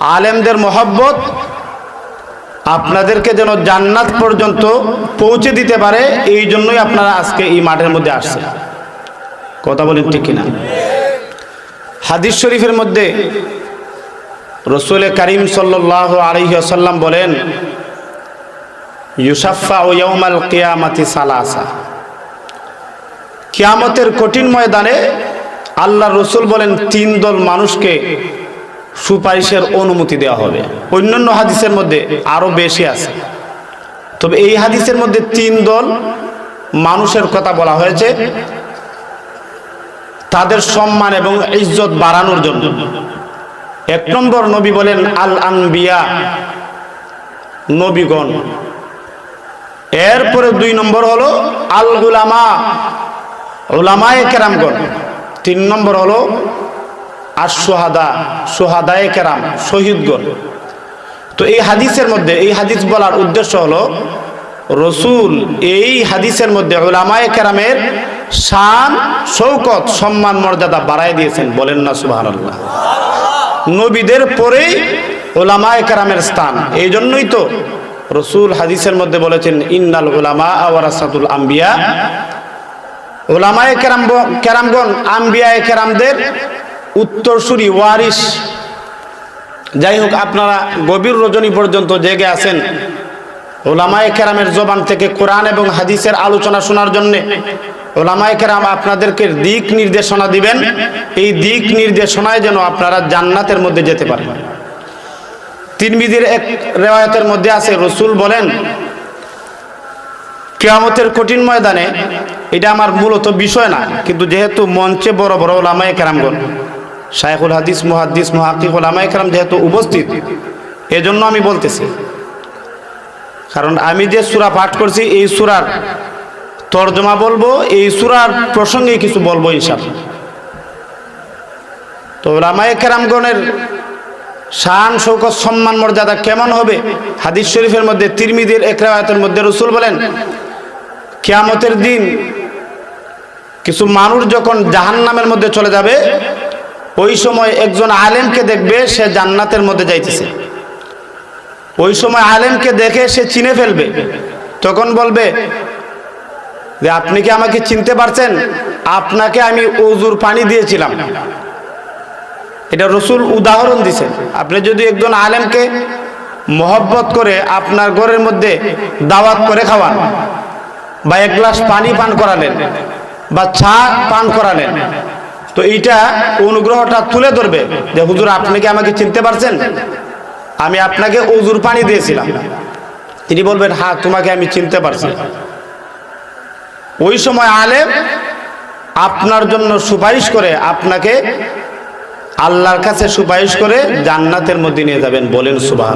আলেমদের মহব্বত আপনাদেরকে যেন জান্নাত পর্যন্ত পৌঁছে দিতে পারে, এই জন্যই আপনারা আজকে এই মাঠের মধ্যে আসছেন। কথা বলেন ঠিক কিনা? হাদিস শরীফের মধ্যে রসুল করিম সাল্লাহ আলহিহাসাল্লাম বলেন ইউসাফা ও ইয়মাল কেয়ামাতি সালাসা। কিয়ামতের কঠিন ময়দানে আল্লাহ রসুল বলেন, তিন দল মানুষকে সুপারিশের অনুমতি দেওয়া হবে। অন্যান্য হাদিসের মধ্যে আরও বেশি আছে। তবে এই হাদিসের মধ্যে তিন দল মানুষের কথা বলা হয়েছে। তাদের সম্মান এবং ইজ্জত বাড়ানোর জন্য। এক নম্বর নবী বলেন আল আনবিয়া নবীগণ। এরপরে দুই নম্বর হলো আল গুলামা ওলামায়ে কেরামগণ। তিন নম্বর হলো আর সোহাদা, সোহাদায়ে কেরাম, শহীদগণ। তো এই হাদিসের মধ্যে, এই হাদিস বলার উদ্দেশ্য হলো, রসুল এই হাদিসের মধ্যে ওলামায়ে কেরামের শান, শৌকত, সম্মান, মর্যাদা বাড়াই দিয়েছেন। বলেন না সুবাহ নবীদের পরেই ওলামায় কেরামের স্থান। এই জন্যই তো রসুল হাদিসের মধ্যে বলেছেন, ইন্নাল ওলামা আওয়ারাসাতুল আম্বিয়া। ওলামায়ে কেরাম কেরামগণ, আম্বিয়ায়ে কেরামদের উত্তরসূরি ওয়ারিস যাই হোক, আপনারা গভীর রজনী পর্যন্ত জেগে আছেন। ওলামায়ে কেরামের জবান থেকে কোরআন এবং হাদিসের আলোচনা শোনার জন্যে ওলামায়ে কেরাম আপনাদেরকে দিক নির্দেশনা দিবেন। এই দিক নির্দেশনায় যেন আপনারা জান্নাতের মধ্যে যেতে পারেন। তিরমিজির এক রেওয়ায়তের মধ্যে আছে, রসুল বলেন, কেয়ামতের কঠিন ময়দানে, এটা আমার মূলত বিষয় না, কিন্তু যেহেতু মঞ্চে বড় বড় ওলামায়ে কেরামগণ শাইখুল হাদিস, মুহাদ্দিস মুহাক্কিক ওলামায়ে কেরাম যেহেতু উপস্থিত, এজন্য আমি বলতেছি। কারণ আমি যে সূরা পাঠ করছি, এই সূরার তর্জমা বলব, এই সূরার প্রসঙ্গে কিছু বলব ইনশাআল্লাহ। তো ওলামায়ে কেরামগণের শান, শৌকত, সম্মান, মর্যাদা কেমন হবে? হাদিস শরীফের মধ্যে তিরমিদের এক রেওয়ায়তের মধ্যে রসুল বলেন, কিয়ামতের দিন কিছু মানুষ যখন জাহান্নামের মধ্যে চলে যাবে ওই সময় একজন আলেমকে দেখবে, সে জান্নাতের মধ্যে যাইতেছে। ওই সময় আলেমকে দেখে সে চিনে ফেলবে। তখন বলবে, যে আপনি কি আমাকে চিনতে পারছেন? আপনাকে আমি অজুর পানি দিয়েছিলাম। এটা রসুল উদাহরণ দিছে। আপনি যদি একজন আলেমকে মহব্বত করে আপনার ঘরের মধ্যে দাওয়াত করে খাওয়ান, বা এক গ্লাস পানি পান করালেন, বা চা পান করালেন তো এইটা অনুগ্রহটা তুলে ধরবে যে, হুজুর, আপনি কি আমাকে চিনতে পারছেন? আমি আপনাকে অজুর পানি দিয়েছিলাম। তিনি বলবেন হ্যাঁ তোমাকে আমি চিনতে পারছি। ওই সময় আলেম আপনার জন্য সুপারিশ করে আপনাকে আল্লাহর কাছে সুপারিশ করে জান্নাতের মধ্যে নিয়ে যাবেন বলেন সুবাহ